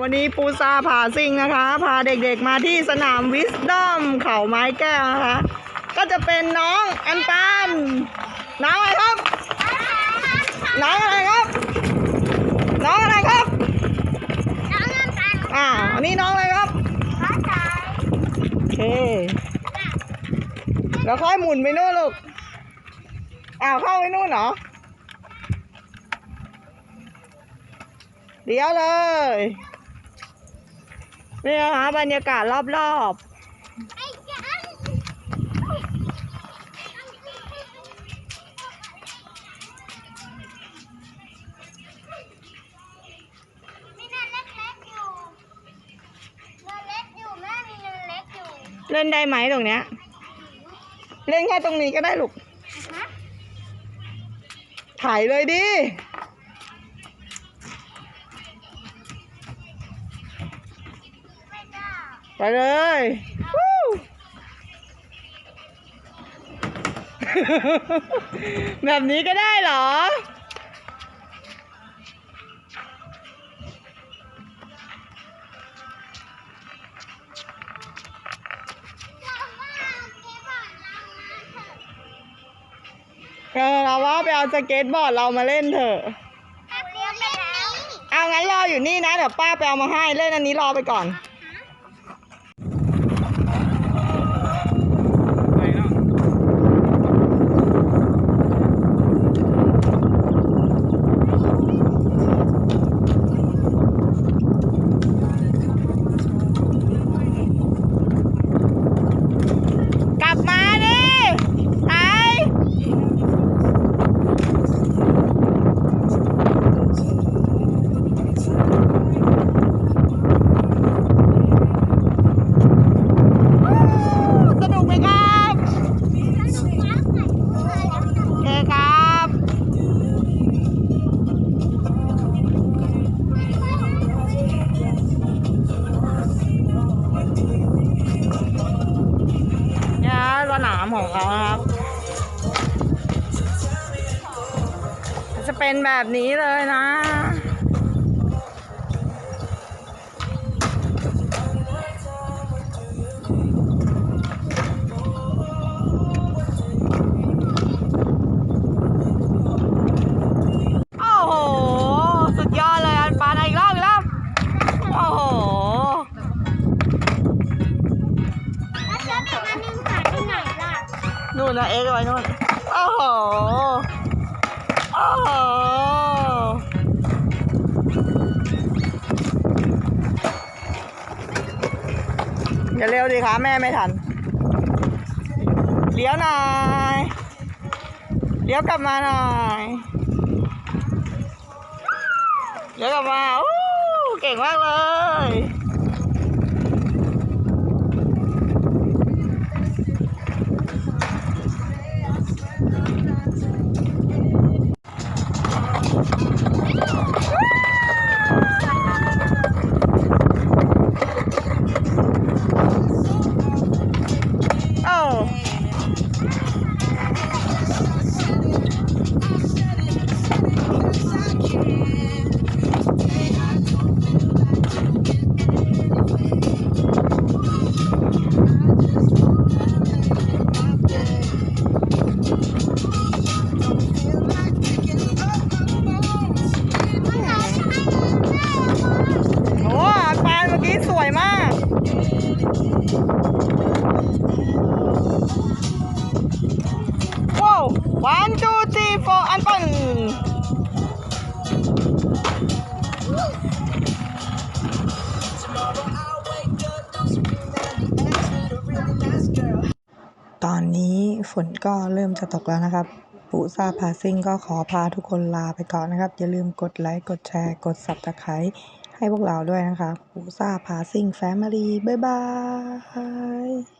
วันนี้ปูซาผาซิงนะคะ พาเด็กๆมาที่สนามวิสดอมเขาไม้แก้วนะคะ ก็จะเป็นน้องอันปันน้องอะไรครับ น้องอะไรครับ น้องอะไรครับอ่าอันนี้น้องอะไรครับโอเคแล้วค่อยหมุนไปนู่นลูกอ้าวเข้าไปนู่นเหรอเดี๋ยวเลย นี่นะคะบรรยากาศรอบๆ เล่นได้ไหมตรงเนี้ย เล่นแค่ตรงนี้ก็ได้ลูก ถ่ายเลยดิ เลยวู้แบบนี้ก็ได้เหรอ เออเราว่าไปเอาสเก็ตบอร์ดเรามาเล่นเถอะ เอางั้นรออยู่นี่นะ เดี๋ยวป้าไปเอามาให้เล่นอันนี้รอไปก่อน ของเขาครับ จะเป็นแบบนี้เลยนะ นู่นนะเอ็กไว้นู่นโอ้โหโอ้โหอย่าเร็วดิคะแม่ไม่ทัน เลี้ยวหน่อย เลี้ยวกลับมาหน่อย เลี้ยวกลับมา โอ้ เก่งมากเลย ตอนนี้ฝนก็เริ่มจะตกแล้วนะครับ ปูซาพาซิ่งก็ขอพาทุกคนลาไปก่อนนะครับ อย่าลืมกดไลค์ กดแชร์ กดสับตะไคร้ให้พวกเราด้วยนะคะปูซาพาซิ่งแฟมิลี่บ๊ายบาย